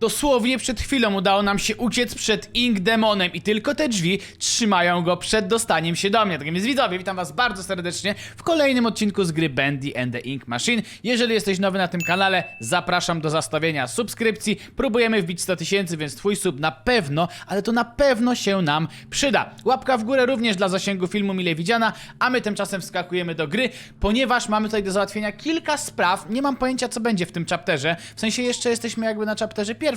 Dosłownie przed chwilą udało nam się uciec przed Ink Demonem i tylko te drzwi trzymają go przed dostaniem się do mnie. Tak więc widzowie, witam was bardzo serdecznie w kolejnym odcinku z gry Bandy and the Ink Machine. Jeżeli jesteś nowy na tym kanale, zapraszam do zastawienia subskrypcji. Próbujemy wbić 100 tysięcy, więc twój sub na pewno, ale to na pewno się nam przyda. Łapka w górę również dla zasięgu filmu mile widziana, a my tymczasem wskakujemy do gry, ponieważ mamy tutaj do załatwienia kilka spraw. Nie mam pojęcia co będzie w tym chapterze, w sensie jeszcze jesteśmy jakby na chapterze pierwszym,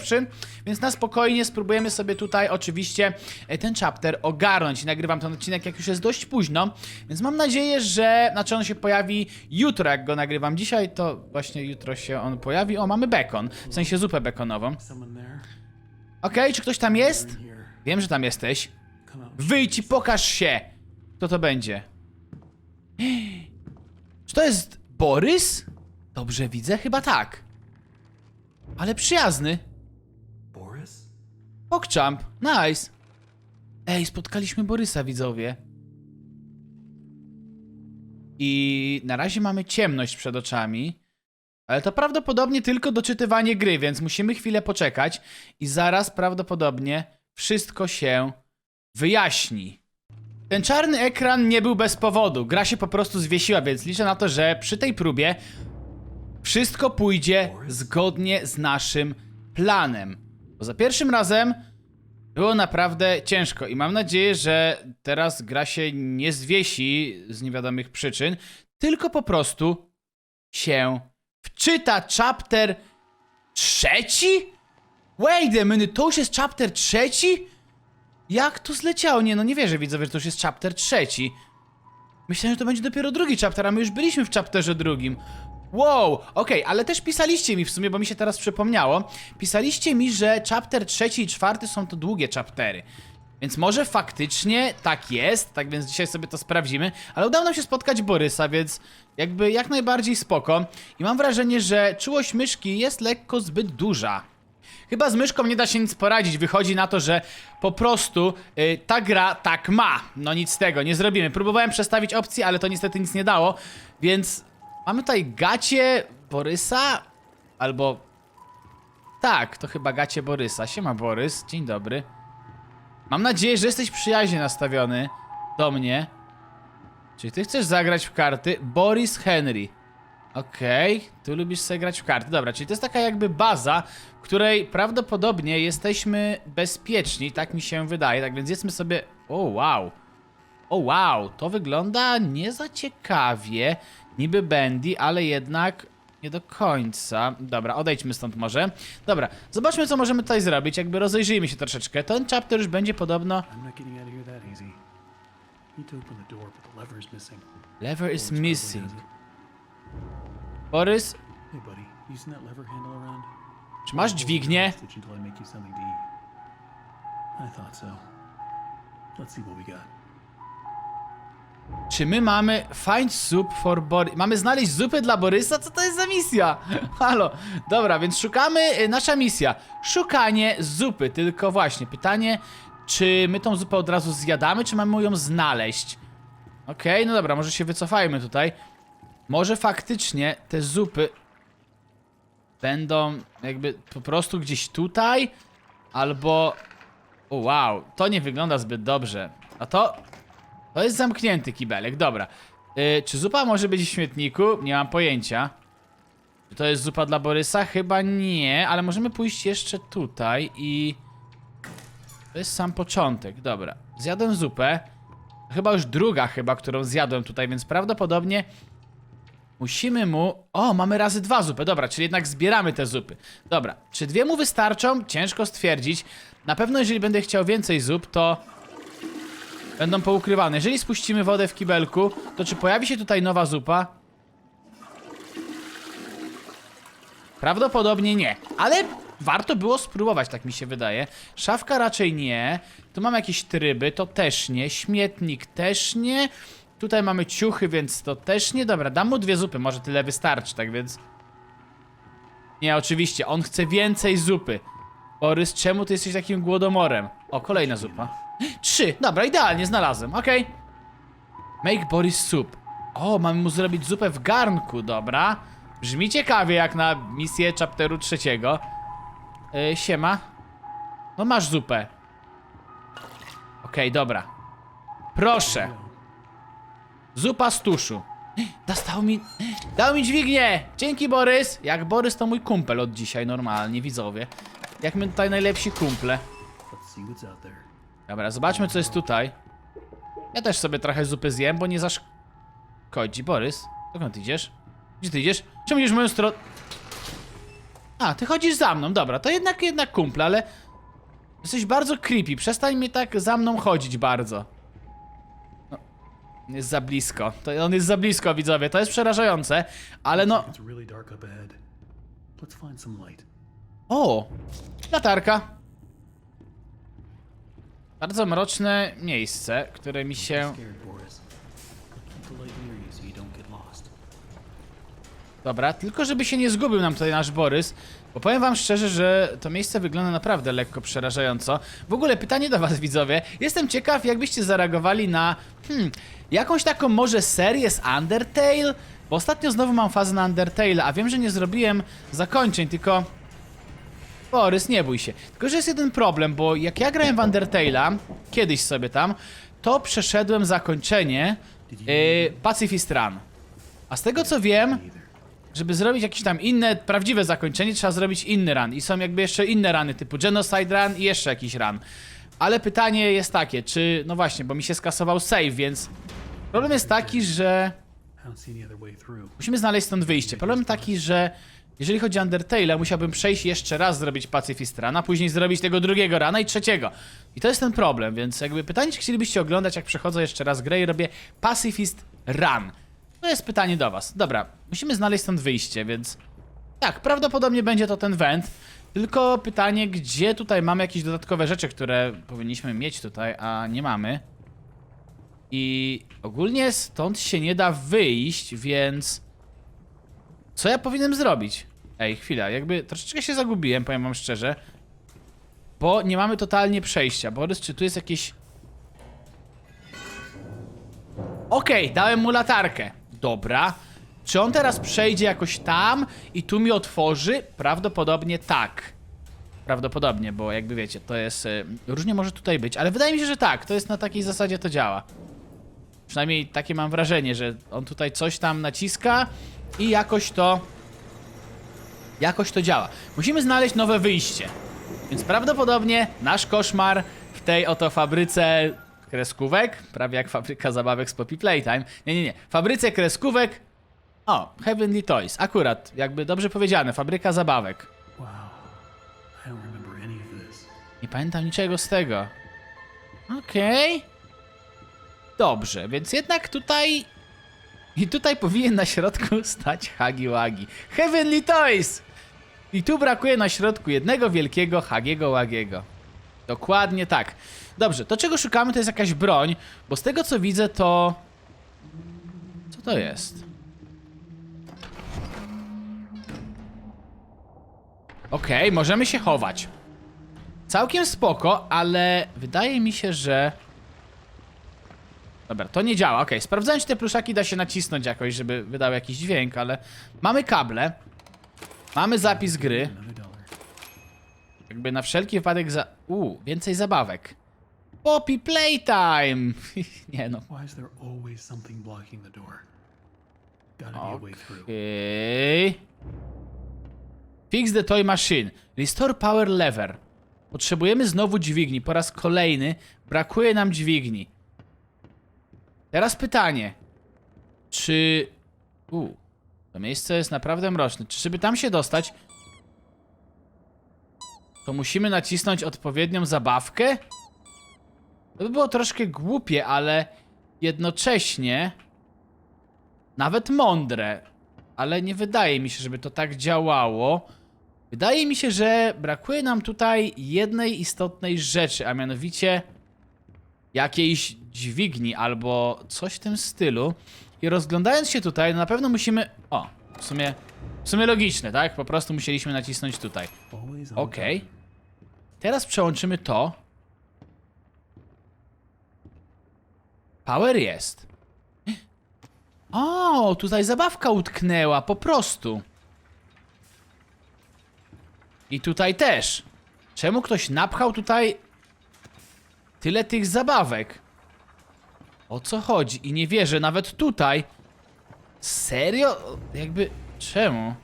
więc na spokojnie spróbujemy sobie tutaj oczywiście e, ten chapter ogarnąć. Nagrywam ten odcinek jak już jest dość późno, więc mam nadzieję, że znaczy on się pojawi jutro, jak go nagrywam dzisiaj, to właśnie jutro się on pojawi. O, mamy bekon, w sensie zupę bekonową. Okej, czy ktoś tam jest? Wiem, że tam jesteś. Wyjdź i pokaż się! Kto to będzie? Czy to jest Borys? Dobrze widzę? Chyba tak. Ale przyjazny. Pogchamp. Nice. Ej, spotkaliśmy Borysa, widzowie. I na razie mamy ciemność przed oczami. Ale to prawdopodobnie tylko doczytywanie gry, więc musimy chwilę poczekać i zaraz prawdopodobnie wszystko się wyjaśni. Ten czarny ekran nie był bez powodu. Gra się po prostu zwiesiła, więc liczę na to, że przy tej próbie wszystko pójdzie zgodnie z naszym planem. Bo za pierwszym razem było naprawdę ciężko i mam nadzieję, że teraz gra się nie zwiesi z niewiadomych przyczyn, tylko po prostu się wczyta chapter trzeci? Wait a minute, to już jest chapter trzeci? Jak to zleciało? Nie, no nie wierzę, widzowie, że to już jest chapter trzeci. Myślałem, że to będzie dopiero drugi chapter, a my już byliśmy w chapterze drugim. Wow, okej, ale też pisaliście mi w sumie, bo mi się teraz przypomniało. Pisaliście mi, że chapter trzeci i czwarty są to długie chaptery. Więc może faktycznie tak jest, tak więc dzisiaj sobie to sprawdzimy. Ale udało nam się spotkać Borysa, więc jakby jak najbardziej spoko. I mam wrażenie, że czułość myszki jest lekko zbyt duża. Chyba z myszką nie da się nic poradzić. Wychodzi na to, że po prostu y, ta gra tak ma. No nic z tego, nie zrobimy. Próbowałem przestawić opcję, ale to niestety nic nie dało. Więc mamy tutaj gacie Borysa. Albo. Tak, to chyba gacie Borysa. Siema Borys, dzień dobry. Mam nadzieję, że jesteś przyjaźnie nastawiony do mnie. Czy ty chcesz zagrać w karty? Boris Henry. Okej, tu lubisz sobie grać w karty. Dobra, czyli to jest taka jakby baza, w której prawdopodobnie jesteśmy bezpieczni, tak mi się wydaje. Tak więc jedzmy sobie. O, wow. O, wow, to wygląda nie za ciekawie. Niby Bendy, ale jednak nie do końca. Dobra, odejdźmy stąd może. Dobra, zobaczmy, co możemy tutaj zrobić. Jakby rozejrzyjmy się troszeczkę. Ten chapter już będzie podobno. Lever is missing. It. Borys, czy masz dźwignię? I thought so. Let's see what we got. Czy my mamy find soup for Boris? Mamy znaleźć zupę dla Borysa? Co to jest za misja? Halo. Dobra, więc szukamy, y, nasza misja. Szukanie zupy, tylko właśnie pytanie, czy my tą zupę od razu zjadamy, czy mamy ją znaleźć? Okej, no dobra, może się wycofajmy tutaj. Może faktycznie te zupy będą jakby po prostu gdzieś tutaj, albo... O, wow, to nie wygląda zbyt dobrze. A to to jest zamknięty kibelek, dobra. Yy, czy zupa może być w śmietniku? Nie mam pojęcia. Czy to jest zupa dla Borysa? Chyba nie, ale możemy pójść jeszcze tutaj i... To jest sam początek, dobra. Zjadłem zupę. Chyba już druga chyba, którą zjadłem tutaj, więc prawdopodobnie musimy mu... O, mamy razy dwa zupy, dobra, czyli jednak zbieramy te zupy. Dobra, czy dwie mu wystarczą? Ciężko stwierdzić. Na pewno jeżeli będę chciał więcej zup, to... Będą poukrywane. Jeżeli spuścimy wodę w kibelku, to czy pojawi się tutaj nowa zupa? Prawdopodobnie nie, ale warto było spróbować, tak mi się wydaje. Szafka raczej nie. Tu mamy jakieś tryby, to też nie. Śmietnik też nie. Tutaj mamy ciuchy, więc to też nie. Dobra, dam mu dwie zupy, może tyle wystarczy, tak więc... Nie, oczywiście, on chce więcej zupy. Borys, czemu ty jesteś takim głodomorem? O, kolejna zupa. Trzy, dobra, idealnie, znalazłem, okej. Make Boris soup. O, mamy mu zrobić zupę w garnku, dobra. Brzmi ciekawie jak na misję chapteru trzeciego. Yy, siema. No masz zupę. Okej, dobra. Proszę. Zupa z tuszu. Dostał mi. Dał mi dźwignię! Dzięki Borys! Jak Borys to mój kumpel od dzisiaj normalnie, widzowie. Jak my tutaj najlepsi kumple. Let's see what's out there. Dobra, zobaczmy co jest tutaj. Ja też sobie trochę zupy zjem, bo nie zaszkodzi. Borys, dokąd idziesz? Gdzie ty idziesz? Czemu idziesz w moją stronę? A, ty chodzisz za mną, dobra, to jednak, jednak kumple, ale... Jesteś bardzo creepy, przestań mi tak za mną chodzić bardzo. No, jest za blisko, to on jest za blisko, widzowie, to jest przerażające, ale no... It's really dark up ahead. Let's find some light. O! Latarka. Bardzo mroczne miejsce, które mi się... Dobra, tylko żeby się nie zgubił nam tutaj nasz Borys, bo powiem wam szczerze, że to miejsce wygląda naprawdę lekko przerażająco. W ogóle pytanie do was widzowie, jestem ciekaw jakbyście zareagowali na, hmm, jakąś taką może serię z Undertale? Bo ostatnio znowu mam fazę na Undertale, a wiem, że nie zrobiłem zakończeń, tylko... Borys, nie bój się. Tylko, że jest jeden problem, bo jak ja grałem w Undertale'a, kiedyś sobie tam, to przeszedłem zakończenie yy, Pacifist Run. A z tego co wiem, żeby zrobić jakieś tam inne, prawdziwe zakończenie, trzeba zrobić inny run. I są jakby jeszcze inne rany, typu Genocide Run i jeszcze jakiś run. Ale pytanie jest takie, czy... No właśnie, bo mi się skasował save, więc... Problem jest taki, że... Musimy znaleźć stąd wyjście. Problem taki, że... Jeżeli chodzi o Undertale, musiałbym przejść jeszcze raz, zrobić Pacifist Run, a później zrobić tego drugiego rana i trzeciego. I to jest ten problem, więc jakby pytanie, czy chcielibyście oglądać, jak przechodzę jeszcze raz grę i robię Pacifist Run. To jest pytanie do was. Dobra, musimy znaleźć stąd wyjście, więc... Tak, prawdopodobnie będzie to ten węd. Tylko pytanie, gdzie tutaj mamy jakieś dodatkowe rzeczy, które powinniśmy mieć tutaj, a nie mamy. I ogólnie stąd się nie da wyjść, więc... Co ja powinienem zrobić? Ej, chwila, jakby troszeczkę się zagubiłem, powiem wam szczerze. Bo nie mamy totalnie przejścia. Borys, czy tu jest jakieś... Okej, dałem mu latarkę. Dobra. Czy on teraz przejdzie jakoś tam i tu mi otworzy? Prawdopodobnie tak. Prawdopodobnie, bo jakby wiecie, to jest... y, Różnie może tutaj być, ale wydaje mi się, że tak. To jest na takiej zasadzie to działa. Przynajmniej takie mam wrażenie, że on tutaj coś tam naciska i jakoś to... Jakoś to działa. Musimy znaleźć nowe wyjście. Więc prawdopodobnie nasz koszmar w tej oto fabryce kreskówek, prawie jak fabryka zabawek z Poppy Playtime. Nie, nie, nie. Fabryce kreskówek. O, Heavenly Toys. Akurat, jakby dobrze powiedziane, fabryka zabawek. Nie pamiętam niczego z tego. Okej. Dobrze, więc jednak tutaj... I tutaj powinien na środku stać Hagi Wagi. Heavenly Toys! I tu brakuje na środku jednego wielkiego Hagiego Łagiego. Dokładnie tak. Dobrze, to czego szukamy to jest jakaś broń, bo z tego co widzę to... Co to jest? Okej, możemy się chować. Całkiem spoko, ale wydaje mi się, że... Dobra, to nie działa. Okej, sprawdzałem, czy te pluszaki da się nacisnąć jakoś, żeby wydał jakiś dźwięk, ale... Mamy kable. Mamy zapis gry. Jakby na wszelki wypadek za... Uuu, więcej zabawek. Poppy Playtime! nie no. Okej. Fix the toy machine. Restore power lever. Potrzebujemy znowu dźwigni. Po raz kolejny brakuje nam dźwigni. Teraz pytanie. Czy... U, to miejsce jest naprawdę mroczne. Czy żeby tam się dostać, to musimy nacisnąć odpowiednią zabawkę? To by było troszkę głupie, ale jednocześnie nawet mądre, ale nie wydaje mi się, żeby to tak działało. Wydaje mi się, że brakuje nam tutaj jednej istotnej rzeczy, a mianowicie jakiejś dźwigni albo coś w tym stylu. I rozglądając się tutaj, na pewno musimy. O, w sumie. W sumie logiczne, tak? Po prostu musieliśmy nacisnąć tutaj. Okej. Teraz przełączymy to. Power jest. O, tutaj zabawka utknęła, po prostu. I tutaj też. Czemu ktoś napchał tutaj tyle tych zabawek? O co chodzi? I nie wierzę, nawet tutaj. Serio? Jakby. Czemu?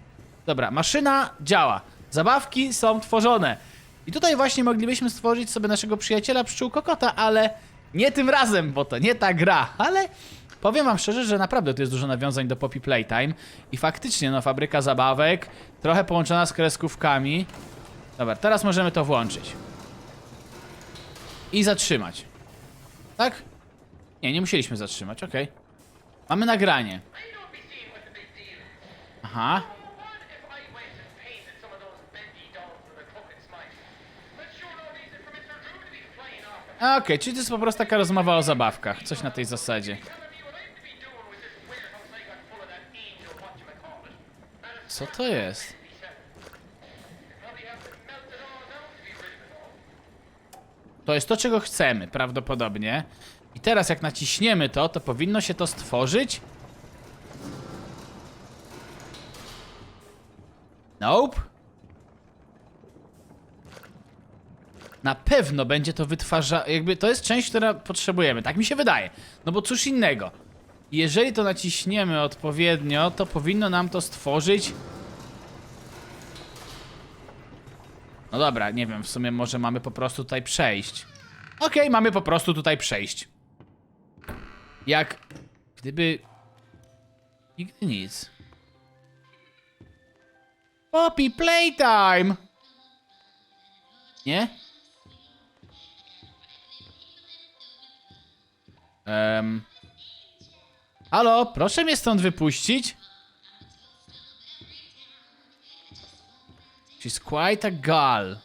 Dobra, maszyna działa. Zabawki są tworzone. I tutaj właśnie moglibyśmy stworzyć sobie naszego przyjaciela pszczółkokota, ale nie tym razem, bo to nie ta gra. Ale powiem wam szczerze, że naprawdę tu jest dużo nawiązań do Poppy Playtime. I faktycznie, no, fabryka zabawek, trochę połączona z kreskówkami. Dobra, teraz możemy to włączyć. I zatrzymać. Tak? Nie, nie musieliśmy zatrzymać, okej. Mamy nagranie. Aha. Okej, czyli to jest po prostu taka rozmowa o zabawkach. Coś na tej zasadzie. Co to jest? To jest to, czego chcemy, prawdopodobnie. I teraz jak naciśniemy to, to powinno się to stworzyć. Nope. Na pewno będzie to wytwarza... Jakby to jest część, która potrzebujemy. Tak mi się wydaje. No bo cóż innego. Jeżeli to naciśniemy odpowiednio, to powinno nam to stworzyć... No dobra, nie wiem, w sumie może mamy po prostu tutaj przejść. Okej, mamy po prostu tutaj przejść. Jak gdyby... Nigdy nic. Poppy Playtime! Nie? Um. Halo, proszę mnie stąd wypuścić. She's quite a gal.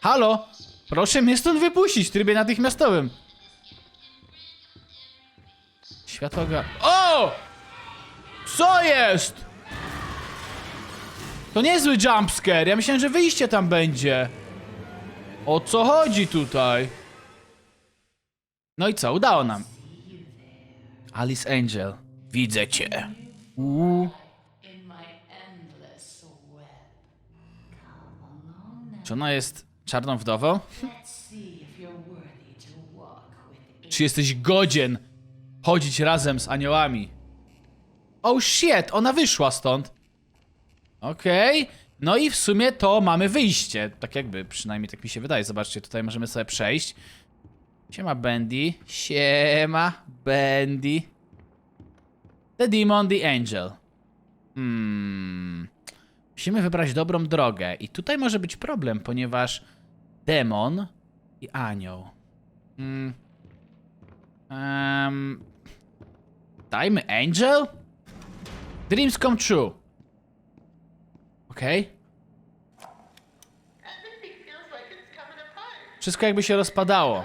Halo, proszę mnie stąd wypuścić w trybie natychmiastowym. Światło ga... O! Co jest? To niezły jumpscare. Ja myślałem, że wyjście tam będzie. O co chodzi tutaj? No i co? Udało nam. Alice Angel. Widzę cię. Uuu. Czy ona jest czarną wdową? Czy jesteś godzien chodzić razem z aniołami? Oh shit, ona wyszła stąd. Okej. No i w sumie to mamy wyjście. Tak jakby, przynajmniej tak mi się wydaje. Zobaczcie, tutaj możemy sobie przejść. Siema Bendy. Siema Bendy. The Demon, the Angel. Hmm. Musimy wybrać dobrą drogę. I tutaj może być problem, ponieważ demon i anioł. Hmm. Um, dajmy Angel? Dreams come true. Okej. Apart. Wszystko jakby się rozpadało. I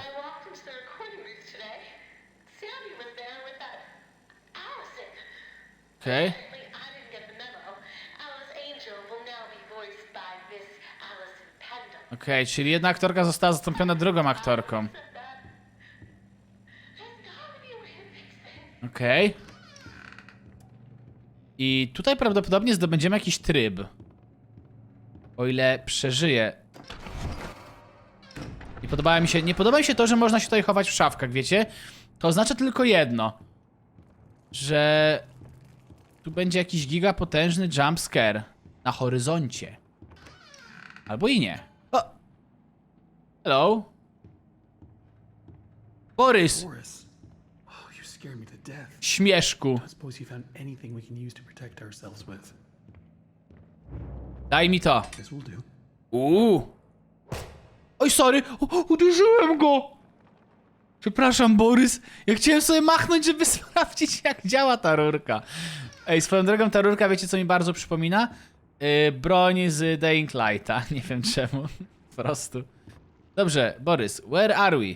walked Okej, czyli jedna aktorka została zastąpiona drugą aktorką. Okej. I tutaj prawdopodobnie zdobędziemy jakiś tryb. O ile przeżyję. I podoba mi się, nie podoba mi się to, że można się tutaj chować w szafkach, wiecie? To oznacza tylko jedno. Że tu będzie jakiś gigapotężny jumpscare na horyzoncie. Albo i nie. Hello? Borys, Boris. Oh, you scared me to death. śmieszku. I suppose you found anything we can use to protect ourselves with. Daj mi to. This will do. Uuu. Oj, sorry. Uderzyłem go. Przepraszam, Borys. Ja chciałem sobie machnąć, żeby sprawdzić, jak działa ta rurka. Ej, swoją drogą, ta rurka, wiecie, co mi bardzo przypomina? Yy, broń z Dying Lighta. Nie wiem czemu. Po prostu. Dobrze, Borys, where are we?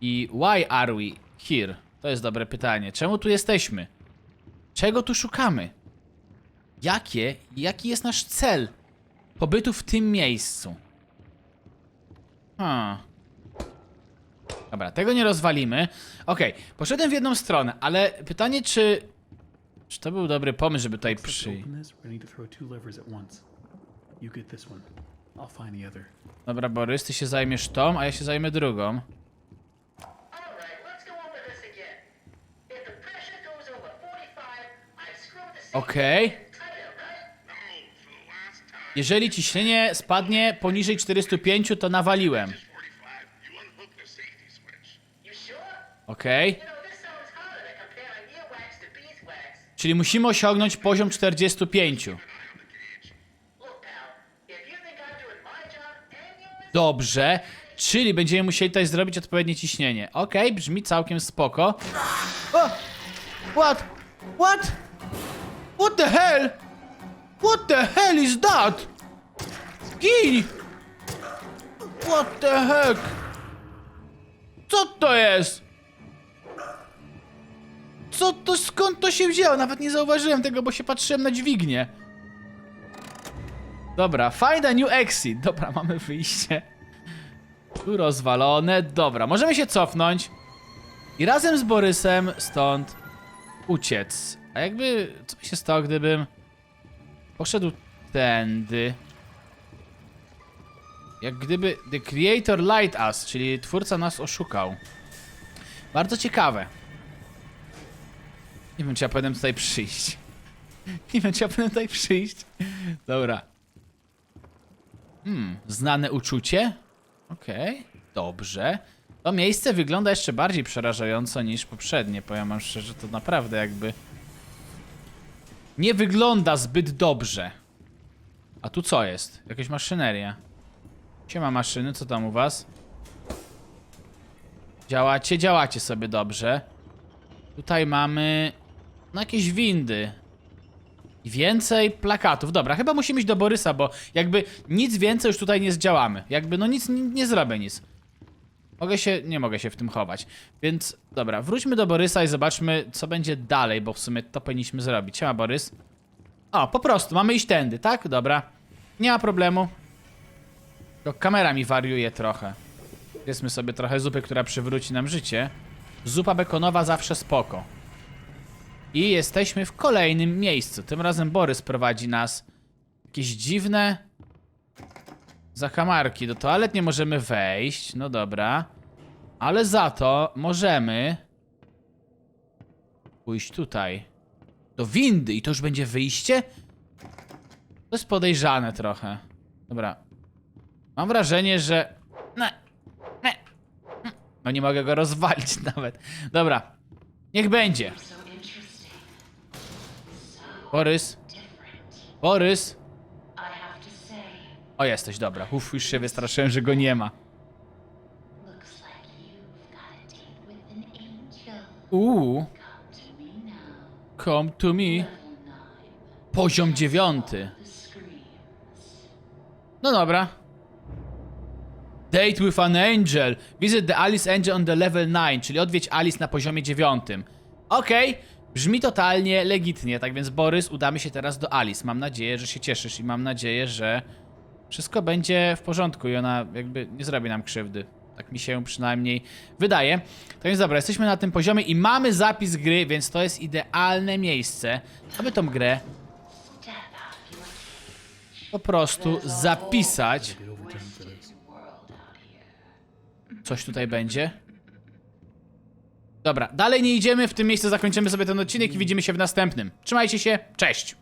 I why are we here? To jest dobre pytanie. Czemu tu jesteśmy? Czego tu szukamy? Jakie, jaki jest nasz cel pobytu w tym miejscu? Hmm. Dobra, tego nie rozwalimy. Okej, poszedłem w jedną stronę, ale pytanie, czy Czy to był dobry pomysł, żeby tutaj przyjść? I'll find the other. Dobra, Borys, ty się zajmiesz tą, a ja się zajmę drugą. Alright, let's go over this again. If the pressure goes over 45, I screw the safety Okej. right? Jeżeli ciśnienie spadnie poniżej 405, to nawaliłem. Okej. Beeswax. Czyli musimy osiągnąć poziom 45. Dobrze. Czyli będziemy musieli tutaj zrobić odpowiednie ciśnienie. Okej, brzmi całkiem spoko. O! What? What? What the hell? What the hell is that? Gin! What the heck? Co to jest? Co to, skąd to się wzięło? Nawet nie zauważyłem tego, bo się patrzyłem na dźwignię. Dobra, find a new exit. Dobra, mamy wyjście. Tu rozwalone. Dobra, możemy się cofnąć. I razem z Borysem stąd uciec. A jakby, co by się stało, gdybym poszedł tędy? Jak gdyby The Creator lied us, czyli twórca nas oszukał. Bardzo ciekawe. Nie wiem, czy ja powinienem tutaj przyjść. Nie wiem, czy ja powinienem tutaj przyjść. Dobra. Hmm, znane uczucie? Okej, dobrze. To miejsce wygląda jeszcze bardziej przerażająco niż poprzednie, powiem wam szczerze, to naprawdę jakby... Nie wygląda zbyt dobrze. A tu co jest? Jakaś maszyneria. Siema maszyny, co tam u was? Działacie? Działacie sobie dobrze. Tutaj mamy... No jakieś windy. Więcej plakatów. Dobra, chyba musimy iść do Borysa, bo jakby nic więcej już tutaj nie zdziałamy. Jakby no nic, nie, nie zrobię nic. Mogę się, nie mogę się w tym chować. Więc dobra, wróćmy do Borysa i zobaczmy, co będzie dalej, bo w sumie to powinniśmy zrobić. Siema, Borys. O, po prostu, mamy iść tędy, tak? Dobra. Nie ma problemu. To kamera mi wariuje trochę. Jedzmy sobie trochę zupy, która przywróci nam życie. Zupa bekonowa zawsze spoko. I jesteśmy w kolejnym miejscu. Tym razem Borys prowadzi nas. Jakieś dziwne zakamarki. Do toalet nie możemy wejść. No dobra. Ale za to możemy pójść tutaj. Do windy i to już będzie wyjście? To jest podejrzane trochę. Dobra. Mam wrażenie, że... Ne. Ne. No nie mogę go rozwalić nawet. Dobra. Niech będzie. Borys. Borys. O, jesteś, dobra. Uf, już się wystraszyłem, że go nie ma. Uuu, Come to me now. come to me. Level 9. Poziom dziewiąty. No dobra. Date with an angel. Visit the Alice Angel on the level 9, czyli odwiedź Alice na poziomie dziewiątym. Okej, brzmi totalnie legitnie, tak więc Borys, udamy się teraz do Alice. Mam nadzieję, że się cieszysz i mam nadzieję, że wszystko będzie w porządku i ona jakby nie zrobi nam krzywdy. Tak mi się przynajmniej wydaje. To więc dobra, jesteśmy na tym poziomie i mamy zapis gry, więc to jest idealne miejsce, aby tą grę po prostu zapisać. Coś tutaj będzie. Dobra, dalej nie idziemy, w tym miejscu zakończymy sobie ten odcinek i widzimy się w następnym. Trzymajcie się, cześć!